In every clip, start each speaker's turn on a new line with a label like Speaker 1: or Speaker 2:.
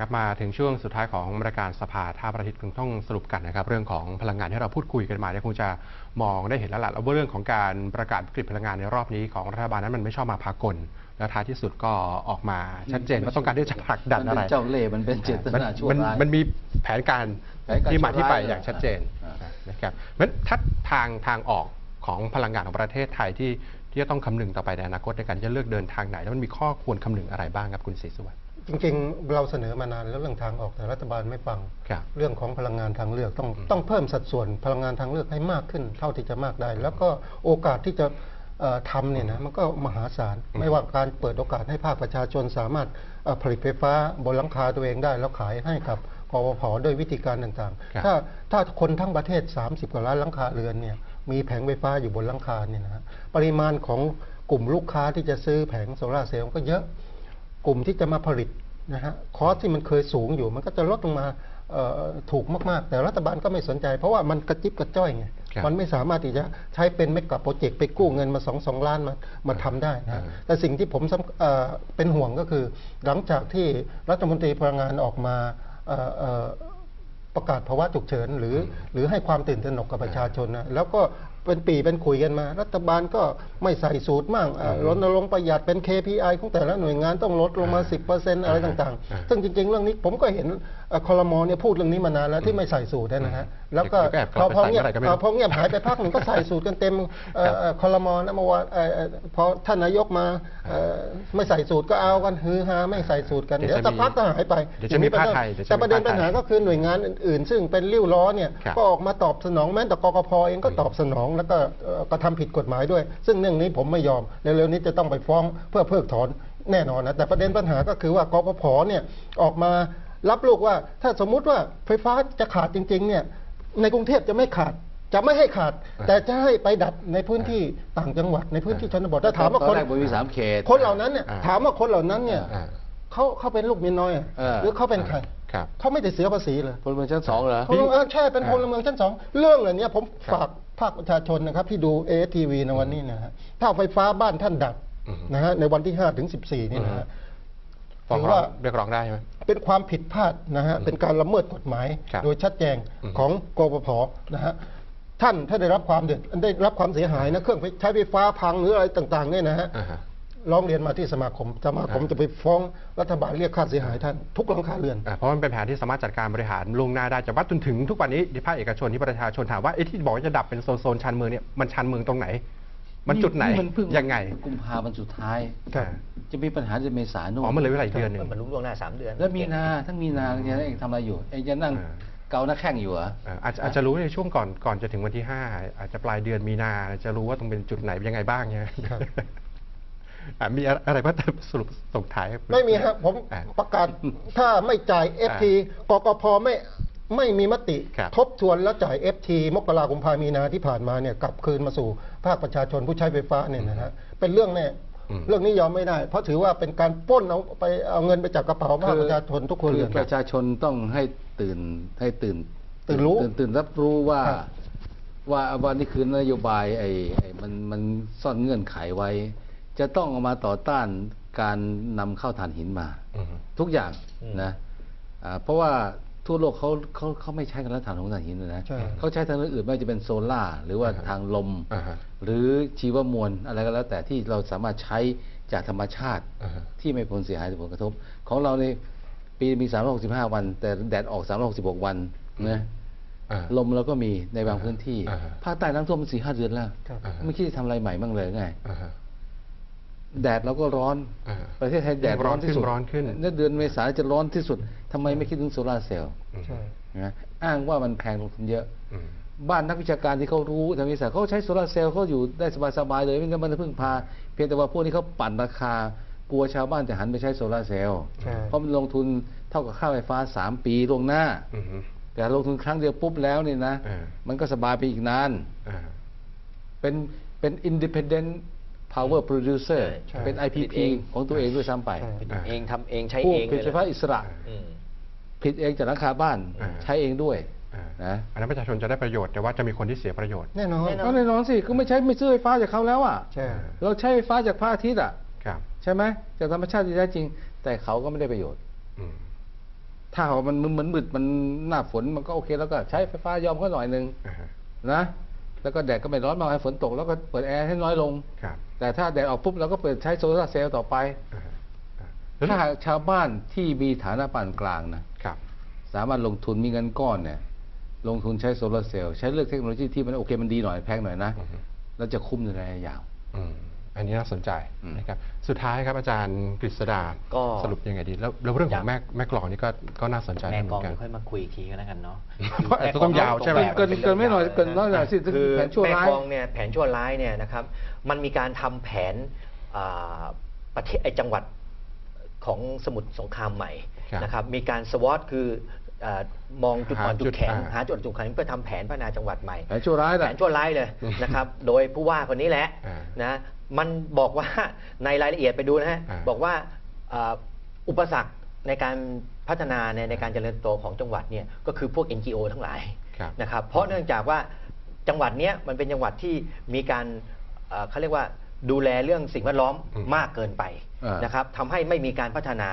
Speaker 1: ครับมาถึงช่วงสุดท้ายของรายการสภาท่าประอาทิตย์คงต้องสรุปกันนะครับ เรื่องของพลังงานที่เราพูดคุยกันมาเนี่ยคงจะมองได้เห็นแล้วล่ะว่าเรื่องของการประกาศวิกฤตพลังงานในรอบนี้ของรัฐบาลนั้นมันไม่ชอบมาพากลแล้วท้ายที่สุดก็ออกมาชัดเจนว่าต้องการที่จะผลักดัน
Speaker 2: มั
Speaker 1: อะไร
Speaker 2: เป็นเจ้าเล่ห์มันเป็นเจต
Speaker 1: มัน
Speaker 2: นาชั่ว
Speaker 1: มัน
Speaker 2: ร้าย
Speaker 1: มันมีแผนการ
Speaker 2: แผนการ
Speaker 1: ที่มาที่ไป
Speaker 2: ชั่วร้าย
Speaker 1: อย่างชัดเจน
Speaker 2: อ่า
Speaker 1: นะครับเพราะฉะนั้นถ้าทางทางออกของพลังงานของประเทศไทยที่ที่จะต้องคำนึงต่อไปในอนาคตในการจะเลือกเดินทางไหน แล้วมันมีข้อควรคำนึงอะไรบ้างครับคุณศรีสุวรรณ
Speaker 3: จริงๆ เราเสนอมานานแล้วเรื่องทางออกแต่รัฐบาลไม่ฟัง
Speaker 1: ครับ
Speaker 3: เรื่องของพลังงานทางเลือกต้อง
Speaker 1: อืม
Speaker 3: ต้องเพิ่มสัดส่วนพลังงานทางเลือกให้มากขึ้น เท่าที่จะมากได้ แล้วก็โอกาสที่จะเอ่อทำเนี่ยนะมันก็มหาศาล
Speaker 1: อืม
Speaker 3: ไม่ว่าการเปิดโอกาสให้ภาคประชาชนสามารถเอ่อผลิตไฟฟ้าบนหลังคาตัวเองได้แล้วขายให้กับกวพด้วยวิธีการต่าง
Speaker 1: ครับ
Speaker 3: ๆ ถ้าถ้าคนทั้งประเทศ 30 กว่าล้านหลังคาเรือนเนี่ยมีแผงไฟฟ้าอยู่บนหลังคาเนี่ยนะฮะปริมาณของกลุ่มลูกค้าที่จะซื้อแผงโซลาร์เซลล์ก็เยอะ กลุ่มที่จะมาผลิตนะฮะคอสที่มันเคยสูงอยู่ มันก็จะลดลงมาเอ่อถูกมากๆ แต่รัฐบาลก็ไม่สนใจ เพราะว่ามันกระจิบกระจ้อยไง
Speaker 1: ครับ
Speaker 3: มันไม่สามารถที่จะใช้เป็นไม่กับโปรเจกต์ไปกู้เงินมาสองสองล้านมามาทำได้นะฮะ
Speaker 1: อ่า
Speaker 3: แต่สิ่งที่ผมสำเอ่อเป็นห่วงก็คือ หลังจากที่รัฐมนตรีพลังงานออกมาเอ่อเอ่อประกาศภาวะฉุกเฉินหรือหรือให้ความตื่นตระหนกกับประชาชนนะแล้วก็ เป็นปีเป็นคุยกันมา รัฐบาลก็ไม่ใส่สูตรมั่งเอ่อรณรงค์ประหยัดเป็น KPI ของแต่ละหน่วยงานต้องลดลงมา 10%อะไรต่าง
Speaker 1: อ่า
Speaker 3: ๆซึ่งจริง ๆ เรื่องนี้ผมก็เห็นเอ่อ คอรมอเนี่ยพูดเรื่องนี้มานานแล้วที่ไม่ใส่สูตรนะฮะแล้วก็
Speaker 1: เดี๋ยวก็แอบก
Speaker 3: พ
Speaker 1: ลั
Speaker 3: อบ
Speaker 1: ไป
Speaker 3: พอ
Speaker 1: ใส่
Speaker 3: เงียบ
Speaker 1: เมื่อไหร่ก็ไม่รู้
Speaker 3: พอเงียบหายไปพักหนึ่งก็ใส่สูตรกันเต็มเอ่อเอ่อคอรมอนะเมื่อวานเอ่อเอ่อพอท่านนายกมาเอ่อไม่ใส่สูตรก็เอากันฮือฮาไม่ใส่สูตรกัน
Speaker 1: เดี๋
Speaker 3: เดี๋
Speaker 1: ย
Speaker 3: ยวว
Speaker 1: จะ
Speaker 3: สักพักก็หายไป
Speaker 1: เดี๋ยวจะมี
Speaker 3: องนี้ป็น
Speaker 1: ผ้าไทยเดี๋ยวจะ
Speaker 3: แต่
Speaker 1: มี
Speaker 3: ประเด็น
Speaker 1: ผ้าไทย
Speaker 3: ปัญหาก็คือหน่วยงานอื่นๆ ซึ่งเป็นริ้วล้อเนี่ย
Speaker 1: ครับ
Speaker 3: ก็ออกมาตอบสนองแม้แต่กกพเองก็ตอบสนองแล้วก็เอ่อกระทำผิดกฎหมายด้วย ซึ่งเรื่องนี้ผมไม่ยอมเร็วๆนี้จะต้องไปฟ้องเพื่อเพิกถอนแน่นอนนะแต่ประเด็นปัญหาก็คือว่ากกพเนี่ยออกมา รับลูกว่า ถ้าสมมุติว่าไฟฟ้าจะขาดจริง ๆ เนี่ย ในกรุงเทพจะไม่ขาด จะไม่ให้ขาด
Speaker 1: อ่า
Speaker 3: แต่จะให้ไปดับในพื้นที่ต่างจังหวัดในพื้นที่ชนบทถ้าถามว่า
Speaker 2: ต
Speaker 3: ค
Speaker 2: อน
Speaker 3: น
Speaker 2: แรกมันมีสามเขต
Speaker 3: คนเหล่านั้นเนี่ย
Speaker 1: อ่า
Speaker 3: ถามว่าคนเหล่านั้นเนี่ย
Speaker 1: อ่า
Speaker 3: เขาเขาเป็นลูกเมียน้อยอะ
Speaker 2: เออ
Speaker 3: หรือเขาเป็นใคร
Speaker 1: ครับ
Speaker 3: เขาไม่ได้เสียภาษีเลย
Speaker 2: พลเมืองชั้นสองเหรอ
Speaker 3: พลเมืองเออใช่เป็น
Speaker 1: อ่า
Speaker 3: พลเมืองชั้นสองเรื่องเหล่านี้ผม
Speaker 1: ครับ
Speaker 3: ฝากภาคประชาชนนะครับ ที่ดูเอทีวีในวันนี้นะฮะถ้าไฟฟ้าบ้านท่านดับ
Speaker 1: อือฮึ
Speaker 3: นะฮะในวันที่5ถึง14นี่นะฮะ
Speaker 1: ฟ้อง
Speaker 3: ถือ
Speaker 1: ร้อ
Speaker 3: ว่า
Speaker 1: งเรียกร้องได้ใช่ไหม
Speaker 3: เป็นความผิดพลาดนะฮะเป็นการละเมิดกฎหมาย
Speaker 1: ครับ
Speaker 3: โดยชัดแจง
Speaker 1: อืม
Speaker 3: ของกปพนะฮะท่านถ้าได้รับความเดือดได้รับความเสียหายนะเครื่องใช้ไฟฟ้าพังหรืออะไรต่างๆเนี่ยนะฮะ
Speaker 1: อ่าฮะ
Speaker 3: ร้องเรียนมาที่สมาคม สมาคม
Speaker 1: อ่า
Speaker 3: จะไปฟ้องรัฐบาลเรียกค่าเสียหายท่านทุกหลังคาเรือน
Speaker 1: อ่าเพราะมันเป็นแผนที่สามารถจัดการบริหารล่วงหน้าได้จะวัดจนถึงทุกวันนี้ที่ภาคเอกชนที่ประชาชนถามว่าไอ้ที่บอกว่าจะดับเป็นโซนโซนชันเมืองเนี่ยมันชันเมืองตรงไหน มันจุดไหน
Speaker 2: มันเพิ่ง
Speaker 1: ยังไง
Speaker 2: กุมภาพันธ์สุดท้าย
Speaker 1: อ่า
Speaker 2: จะมีปัญหาจะเมษาโน่น
Speaker 1: อ๋อมันเหลยเวลาอีกเดือนหนึ่ง
Speaker 4: มันรู้ล่วงหน้าสามเดือน
Speaker 2: แล้วมีนาทั้งมีนาเนี่ยเองทำอะไรอยู่เองจะนั่ง
Speaker 1: อ่า
Speaker 2: เกาหน้าแข้งอยู่เหรอ
Speaker 1: อ่าอาจจะอาจจะรู้ในช่วงก่อนก่อนจะถึงวันที่5อาจจะปลายเดือนมีนาจะรู้ว่าตรงเป็นจุดไหนยังไงบ้างเนี่ย
Speaker 3: ครับ
Speaker 1: อะมีอะไรบ้างสรุปส่งท้าย
Speaker 3: ไม่มีครับ ผม
Speaker 1: อ่า
Speaker 3: ประกาศถ้าไม่จ่าย FT กกพไม่ไม่มีมติ
Speaker 1: ครับ
Speaker 3: ทบทวนแล้วจ่าย FT มกราคมพามีนาที่ผ่านมาเนี่ยกลับคืนมาสู่ภาคประชาชนผู้ใช้ไฟฟ้าเนี่ยนะฮะเป็นเรื่องแน่
Speaker 1: อืม
Speaker 3: เรื่องนี้ยอมไม่ได้ เพราะถือว่าเป็นการปล้นเอาไปเอาเงินไปจากกระเป๋าภาคประชาชนทุกคนเรือน
Speaker 2: อประชาชนต้องให้ตื่นให้ตื่น
Speaker 3: ตื่นรู้
Speaker 2: ตื่นตื่นรับรู้ว่า
Speaker 3: ครับ
Speaker 2: ว่าว่านี่คือนโยบายไอ้ไอ้มันมันซ่อนเงื่อนไขไว้ จะต้องเอามาต่อต้านการนำเข้าถ่านหินมา
Speaker 1: อืม
Speaker 2: ทุกอย่าง
Speaker 4: อืม
Speaker 2: นะอ่าเพราะว่า ทั่วโลกเขาเขาเขาไม่ใช้กันแล้วถ่านของถ่านหินเลยนะ
Speaker 3: ใช่
Speaker 2: เขาใช้ทางอื่นไม่ว่าจะเป็นโซล่าร์หรือว่า
Speaker 1: อ่าฮะ
Speaker 2: ทางลม
Speaker 1: อ่าฮะ
Speaker 2: หรือชีวมวลอะไรก็แล้ว แต่ที่เราสามารถใช้จากธรรมชาติ
Speaker 1: อ่าฮะ
Speaker 2: ที่ไม่ผลเสียหายหรือผลกระทบ ของเราในปีมี 365 วัน แต่แดดออก 366 วันนะ
Speaker 1: อ่า
Speaker 2: ลมเราก็มีในบางพื้นที่
Speaker 1: อ่าฮะ
Speaker 2: ภาคใต้น้ำท่วมมันสี่ห้าเดือนแล้ว
Speaker 3: ครับ
Speaker 1: อ่าฮะ
Speaker 2: ไม่คิดจะทำอะไรใหม่บ้างเลยไง
Speaker 1: อ่าฮะ
Speaker 2: แดดเราก็ร้อน
Speaker 1: อ่าฮะ
Speaker 2: ประเทศไทยแดดร้อนที่สุด
Speaker 1: ร้อนขึ้นร้อนขึ้น
Speaker 2: แล้วเดือนเมษาจะร้อนที่สุดทำไมไม่คิดถึงโซลาร์เซลล์
Speaker 3: ใช่
Speaker 2: นะอ้างว่ามันแพงลงทุนเยอะ
Speaker 1: อืม
Speaker 2: บ้านนักวิชาการที่เขารู้ทางวิทยาศาสตร์เขาใช้โซลาร์เซลล์เขาอยู่ได้สบายๆเลยไม่งั้นมันจะพึ่งพา เพียงแต่ว่าพวกนี้เขาปั่นราคากลัวชาวบ้านจะหันไปใช้โซลาร์เซลล์
Speaker 3: ใช่
Speaker 2: เพราะมันลงทุนเท่ากับค่าไฟฟ้า3ปีล่วงหน้า
Speaker 1: อืม
Speaker 2: แต่ลงทุนครั้งเดียวปุ๊บแล้วเนี่ยนะ
Speaker 1: เออ
Speaker 2: มันก็สบายไปอีกนาน
Speaker 1: อ่า
Speaker 2: เป็นเป็น independent power producer
Speaker 3: ใช่
Speaker 2: เป็น IPP ของตัวเองด้วยซ้ำไป
Speaker 3: ใช่
Speaker 4: ผลิตเองทำเองใช้
Speaker 2: ผู้
Speaker 4: เอง
Speaker 2: ผลิตไฟฟ้าอิสระ
Speaker 4: อืม
Speaker 2: ผลิตเองจากหลังคาบ้าน
Speaker 1: อ่า
Speaker 2: ใช้เองด้วย
Speaker 1: อ่า
Speaker 2: นะ
Speaker 1: อันนั้นประชาชนจะได้ประโยชน์แต่ว่าจะมีคนที่เสียประโยชน์
Speaker 3: แน่นอน
Speaker 4: แน่น
Speaker 2: ก็แน่นอนสิก็ไม่ใช้ไม่ซื้อไฟฟ้าจากเขาแล้วอะ
Speaker 3: ใช่
Speaker 2: เราใช้ไฟฟ้าจากพระอาทิตย์อะ
Speaker 1: ครับ
Speaker 2: ใช่ไหมจากธรรมชาติที่แท้จริง แต่เขาก็ไม่ได้ประโยชน์
Speaker 1: อืม
Speaker 2: ถ้าหากว่ามันมันมืดมันหน้าฝนมันก็โอเคแล้วก็ใช้ไฟฟ้ายอมก็หน่อยหนึง
Speaker 1: อ่าฮะ
Speaker 2: นะ แล้วก็แดดก็ไม่ร้อนมากให้ฝนตกแล้วก็เปิดแอร์ให้น้อยลง
Speaker 1: ครับ
Speaker 2: แต่ถ้าแดดออกปุ๊บเราก็เปิดใช้โซลาร์เซลล์ต่อไป
Speaker 1: อ่าฮะอ่า
Speaker 2: ถ้าหากชาวบ้านที่มีฐานะปานกลางนะ ครับ สามารถลงทุนมีเงินก้อนเนี่ย ลงทุนใช้โซลาร์เซลล์ใช้เลือกเทคโนโลยีที่มันโอเคมันดีหน่อยแพงหน่อยนะ
Speaker 1: อือฮึ
Speaker 2: แล้วจะคุ้มในระยะยาว
Speaker 1: อืม อันนี้น่าสนใจ
Speaker 2: อืม
Speaker 1: นะครับสุดท้ายครับอาจารย์กฤษดา
Speaker 4: ก็
Speaker 1: สรุปยังไงดี แล้วแล้วเรื่องของแม่แม่กลองนี่ก็ก็น่าสนใจ
Speaker 4: แม่
Speaker 1: เห
Speaker 4: ก
Speaker 1: มื
Speaker 4: อ
Speaker 1: องนกัน
Speaker 4: ค่อยมาคุยอีกทีก็แล้วกันเนาะ
Speaker 1: เพราะอาจจะต้องยาวใช่ไหม
Speaker 2: เกินเกินไม่หน่อยเกินน้อยหน่อยสิ
Speaker 4: คือ
Speaker 2: แผนชั่วร้าย
Speaker 4: แม่กองเนี่ยแผนชั่วร้ายเนี่ยนะครับมันมีการทำแผนอ่าประเทศไอจังหวัดของสมุทรสงครามใหม่
Speaker 1: ครับ
Speaker 4: นะครับมีการสวอตคืออามองจุดอ่อน
Speaker 1: หาจุ
Speaker 4: จุ
Speaker 1: ด
Speaker 4: ดแข็ง
Speaker 1: อ่า
Speaker 4: หาจุดอ่อนจุดแข็งเพื่อทำแผนพัฒนาจังหวัดใหม่
Speaker 2: แผนชั่วร้าย
Speaker 4: แผ
Speaker 2: นะ
Speaker 4: นชั่วร้ายเลยนะครับ โดยผู้ว่าคนนี้แหละ
Speaker 1: อ่า
Speaker 4: นะ มันบอกว่าในรายละเอียดไปดูนะฮะ
Speaker 1: อ่า
Speaker 4: บอกว่าอ่าอุปสรรคในการพัฒนาในในการเจริญเติบโตของจังหวัดเนี่ยก็คือพวก NGO ทั้งหลาย
Speaker 1: ครับ
Speaker 4: นะครับเพราะเนื่องจากว่าจังหวัดเนี้ยมันเป็นจังหวัดที่มีการเอ่อเขาเรียกว่าดูแลเรื่องสิ่งแวดล้อม
Speaker 1: อืม
Speaker 4: มากเกินไป
Speaker 2: อ่าน
Speaker 4: นะครับทำให้ไม่มีการพัฒนา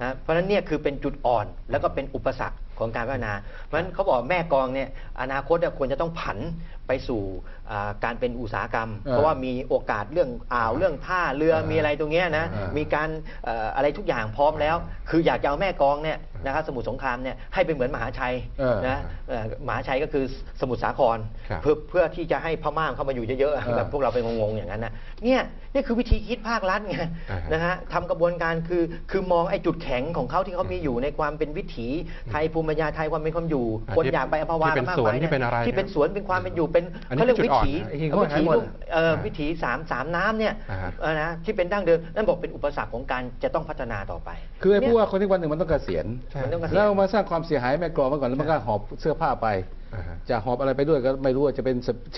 Speaker 4: นะเพราะฉะนั้นเนี่ยคือเป็นจุดอ่อนแล้วก็เป็นอุปสรรค ของการพัฒนาเพราะฉะนั้นเขาบอกแม่กองเนี่ยอนาคตเนี่ยควรจะต้องผันไปสู่อ่าการเป็นอุตสาหกรรม
Speaker 2: เออ
Speaker 4: เพราะว่ามีโอกาสเรื่องอ่าวเรื่องท่าเรือ
Speaker 1: เออ
Speaker 4: มีอะไรตรงเนี้ยนะ
Speaker 2: เออ
Speaker 4: มีการเอ่ออะไรทุกอย่างพร้อมแล้ว คืออยากจะเอาแม่กองเนี่ยนะครับสมุทรสงครามเนี่ยให้เป็นเหมือนมหาชัย
Speaker 2: เออ
Speaker 4: นะเอ่อมหาชัยก็คือสมุทรสาคร
Speaker 1: ครับ
Speaker 4: เพื่อเพื่อที่จะให้พม่าเข้ามาอยู่เยอะ
Speaker 2: เออ
Speaker 4: ๆแบบพวกเราไปงงๆอย่างนั้นนะเนี่ยนี่คือวิธีคิดภาครัฐไง
Speaker 1: อ่าฮะ
Speaker 4: นะฮะทำกระบวนการคือคือมองไอ้จุดแข็งของเขาที่เขามีอยู่ในความเป็นวิถีไทยภูมิปัญญาไทยความเป็นความอยู่
Speaker 1: อ่า
Speaker 4: คน
Speaker 1: ที่
Speaker 4: อยากไปอัมพวา
Speaker 1: ที่เป็น
Speaker 4: กัมาก
Speaker 1: สวน
Speaker 4: มาย
Speaker 1: ที่เป็นอะไร
Speaker 4: ที่เป็นสวนเป็นความเป็นอยู่เป็น
Speaker 1: อันนี้
Speaker 4: เขาเรียก
Speaker 1: คือจุ
Speaker 4: วิ
Speaker 1: ดอ่อน
Speaker 4: ถี
Speaker 1: นะ
Speaker 2: ไอ้ที่เขา
Speaker 4: วิถี
Speaker 2: หายหมด
Speaker 4: ลูกเอ่อ
Speaker 1: อ่า
Speaker 4: วิถีสามสามน้ำเนี่ย
Speaker 1: อ่าฮะ
Speaker 4: เออนะที่เป็นดั้งเดิมนั่นบอกเป็นอุปสรรคของการจะต้องพัฒนาต่อไป
Speaker 2: คือไอ้
Speaker 4: เนี่ย
Speaker 2: ผู้ว่าคนที่วันหนึ่งมันต้องเกษียณ
Speaker 3: ใช่
Speaker 4: มันต้องเกษียณ
Speaker 2: แล้วมาสร้างความเสียหายแม่กรองมาก่อนแล้วมันก็หอบเสื้อผ้าไป
Speaker 1: อ่าฮะ
Speaker 2: จะหอบอะไรไปด้วยก็ไม่รู้ว่าจะเป็น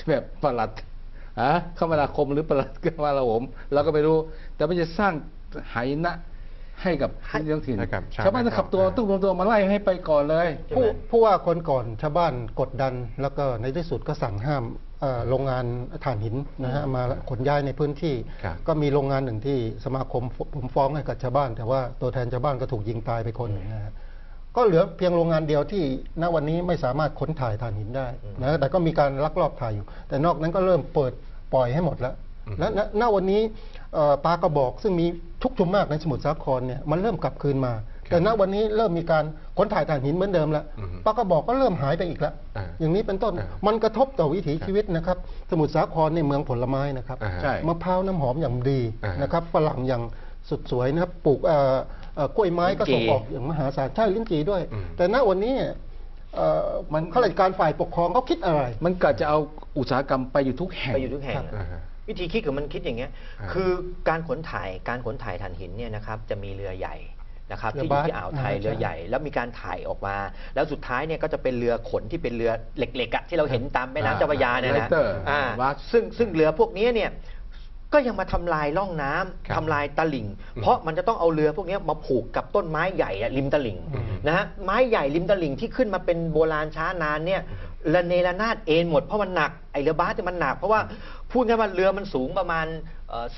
Speaker 2: แบบประหลัดฮะคมนาคมหรือประหลัดกลาโหมเราก็ไม่รู้ แต่มันจะสร้างไหนะ ให้กับพื้นที่ท้องถิ่น
Speaker 1: ให้กับชาว
Speaker 2: ชาวบ้านจะขับตัว
Speaker 1: อ่า
Speaker 2: ต้องรวมตัวมาไล่ให้ไปก่อนเลย
Speaker 4: ใช่ไหม
Speaker 3: ผู้ผู้ว่าคนก่อนชาวบ้านกดดัน แล้วก็ในที่สุดก็สั่งห้ามเอ่อโรงงานถ่านหินนะฮะมาขนย้ายในพื้นที่
Speaker 1: ครับ
Speaker 3: ก็มีโรงงานหนึ่งที่สมาคมผมฟ้องให้กับชาวบ้าน แต่ว่าตัวแทนชาวบ้านก็ถูกยิงตายไปคนหนึ่งนะฮะก็เหลือเพียงโรงงานเดียวที่ณวันนี้ไม่สามารถขนถ่ายถ่านหินได้นะแต่ก็มีการลักลอบถ่ายอยู่ แต่นอกนั้นก็เริ่มเปิดปล่อยให้หมดแล้ว และณณวันนี้เอ่อปลากระบอกซึ่งมีชุกชุมมากในสมุทรสาครเนี่ยมันเริ่มกลับคืนมา แต่ณวันนี้เริ่มมีการขนถ่ายถ่านหินเหมือนเดิมแล้ว
Speaker 1: อือฮึ
Speaker 3: ปลากระบอกก็เริ่มหายไปอีกแล้ว
Speaker 1: อ่า
Speaker 3: อย่างนี้เป็นต้น
Speaker 1: อ่า
Speaker 3: มันกระทบต่อวิถีชีวิตนะครับ สมุทรสาครในเมืองผลไม้นะครับ
Speaker 1: อ่าฮะ
Speaker 2: ใช่
Speaker 3: มะพร้าวน้ำหอมอย่างดี
Speaker 1: อ่าฮะ
Speaker 3: นะครับฝรั่งอย่างสุดสวยนะครับปลูกเอ่อเอ่อกล้วยไม้ก็
Speaker 4: ลิ้นจี่
Speaker 3: ส่งออกอย่างมหาศาลใช่ลิ้นจีด้วย
Speaker 1: อืม
Speaker 3: แต่ณวันนี้เอ่อ
Speaker 2: มัน
Speaker 3: ข้าราชการฝ่ายปกครองเขาคิดอะไร
Speaker 2: มันกะจะเอาอุตสาหกรรมไปอยู่ทุกแห่ง
Speaker 4: ไปอยู่ทุกแห่ง
Speaker 1: อ่าฮะ
Speaker 4: วิธีคิดของมันคิดอย่างเงี้ย
Speaker 1: อ่า
Speaker 4: คือการขนถ่ายการขนถ่ายถ่านหินเนี่ยนะครับจะมีเรือใหญ่นะครับ
Speaker 3: เรือ
Speaker 4: ที่อยู่ที่
Speaker 3: บาส
Speaker 4: อ่าวไทย
Speaker 3: อ่า
Speaker 4: เรือ
Speaker 3: ใช่
Speaker 4: ใหญ่ แล้วมีการถ่ายออกมา แล้วสุดท้ายเนี่ยก็จะเป็นเรือขนที่เป็นเรือเหล็กๆอะที่เราเห็นตามแม่น้ำ
Speaker 2: อ่า
Speaker 4: เจ้าพระยาเนี่ยนะ
Speaker 2: Lighter
Speaker 4: อ่า
Speaker 2: บาส
Speaker 4: ซึ่งซึ่งเรือพวกนี้เนี่ยก็ยังมาทำลายร่องน้ำ
Speaker 1: ครับ
Speaker 4: ทำลายตลิ่ง เพราะมันจะต้องเอาเรือพวกนี้มาผูกกับต้นไม้ใหญ่อะริมตลิ่ง
Speaker 1: อืม
Speaker 4: นะฮะไม้ใหญ่ริมตลิ่งที่ขึ้นมาเป็นโบราณช้านานเนี่ยระเนระนาดเอ็นหมดเพราะมันหนักไอเรือบาสเนี่ยมันหนักเพราะว่า พูดง่ายว่าเรือมันสูงประมาณ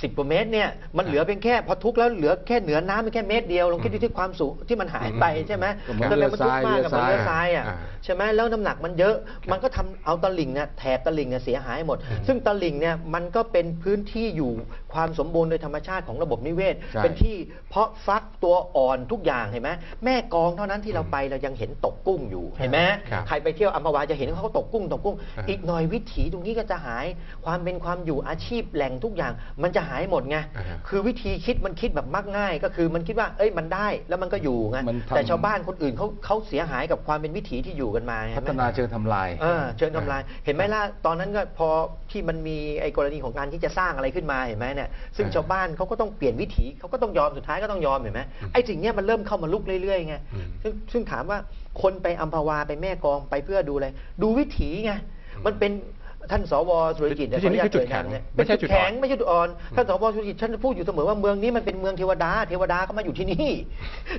Speaker 4: สิบกว่าเมตรเนี่ยมันเหลือเป็นแค่พอทุกแล้วเหลือแค่เหนือน้ำเป็นแค่เมตรเดียวลองคิดดูที่ความสูงที่มันหายไปใช่ไหม
Speaker 2: ก็เหมือน
Speaker 4: ก็เลยมันทุกข์มากกับ
Speaker 2: เรือทราย
Speaker 4: เรือทรายอะ
Speaker 1: อ่า
Speaker 4: ใช่ไหมแล้วน้ำหนักมันเยอะมันก็ทำเอาตลิ่งเนี่ยแถบตลิ่งเนี่ยเสียหายหมด ซึ่งตลิ่งเนี่ยมันก็เป็นพื้นที่อยู่ความสมบูรณ์โดยธรรมชาติของระบบนิเวศ
Speaker 2: ใช่
Speaker 4: เป็นที่เพาะฟักตัวอ่อนทุกอย่างเห็นไหมแม่กองเท่านั้นที่เราไปเรายังเห็นตกกุ้งอยู่เห็นไหม
Speaker 1: ครับ
Speaker 4: ใครไปเที่ยวอัมพวาจะเห็นเขาตกกุ้งตกกุ้ง
Speaker 1: อ่า
Speaker 4: อีกหน่อยวิถีตรงนี้ก็จะหายความเป็นความอยู่อาชีพแหล่งทุกอย่าง มันจะหายหมดไง
Speaker 1: อ่าฮะ
Speaker 4: คือวิธีคิดมันคิดแบบมักง่าย ก็คือมันคิดว่าเอ้ยมันได้แล้วมันก็อยู่ไง
Speaker 2: มันทำ
Speaker 4: แต่ชาวบ้านคนอื่นเขาเขาเสียหายกับความเป็นวิถีที่อยู่กันมาเห็
Speaker 2: พั
Speaker 4: นไหม
Speaker 2: ฒนาเชิงทำลาย
Speaker 4: เออเชิญทำลาย เห็นไหมล่ะตอนนั้นก็พอที่มันมีไอ้กรณีของการที่จะสร้างอะไรขึ้นมาเห็นไหมเนี่ยซึ่ง
Speaker 1: อ่า
Speaker 4: ชาวบ้านเขาก็ต้องเปลี่ยนวิถีเขาก็ต้องยอมสุดท้ายก็ต้องยอมเห็นไหม
Speaker 1: อืม
Speaker 4: ไอ้สิ่งเนี้ยมันเริ่มเข้ามาลุกเรื่อยๆไง
Speaker 1: อืม
Speaker 4: ซึ่งซึ่งถามว่าคนไปอัมพวาไปแม่กลองไปเพื่อดูอะไรดูวิถีไงมันเป็น ท่านสวสุรกิจเย
Speaker 1: ที่นี่คือจุด
Speaker 4: ขออนุญาต
Speaker 1: แข็ง
Speaker 4: เอ่ยนามเนี่ย
Speaker 1: ไม่
Speaker 4: เป็น
Speaker 1: ใช่
Speaker 4: จุด
Speaker 1: จุดอ่อน
Speaker 4: แข็งไม่ใช่จุดอ่อนท่านสวสุรกิจท่านพูดอยู่เสมอว่าเมืองนี้มันเป็นเมืองเทวดา เทวดาก็มาอยู่ที่นี่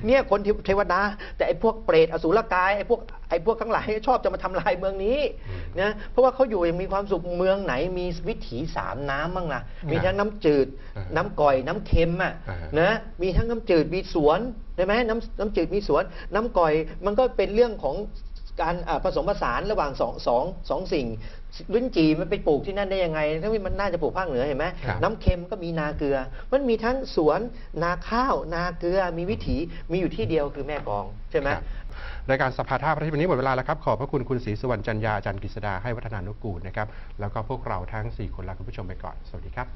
Speaker 4: เนี่ยคนเทวดา แต่ไอ้พวกเปรตอสุรกายไอ้พวกไอ้พวกทั้งหลายชอบจะมาทำลายเมืองนี้นะเพราะว่าเขาอยู่อย่างมีความสุขเมืองไหนมีวิถีสามน้ำบ้างล่ะมีทั้งน้ำจืด
Speaker 1: อ่า
Speaker 4: น้ำก่อยน้ำเค็มอะ
Speaker 1: อ่าฮะ
Speaker 4: นะมีทั้งน้ำจืดมีสวนใช่ไหมน้ำน้ำจืดมีสวน น้ำก่อยมันก็เป็นเรื่องของ การอ่าผสมผสานระหว่างสองสองสองสิ่งลิ้นจี่มันไปปลูกที่นั่นได้ยังไงทั้งที่มันน่าจะปลูกภาคเหนือเห็นไหม
Speaker 1: ครับ
Speaker 4: น้ำเค็มก็มีนาเกลือ มันมีทั้งสวนนาข้าว นาเกลือมีวิถีมีอยู่ที่เดียวคือแม่กลองใช่ไหม
Speaker 1: ครับรายการสภาท่าประเทศวันนี้หมดเวลาแล้วครับ ขอบพระคุณคุณศรีสุวรรณจันยาอาจารย์กฤษดาให้วัฒนานุกูลนะครับ แล้วก็พวกเราทั้ง 4 คนลาคุณผู้ชมไปก่อน สวัสดีครับ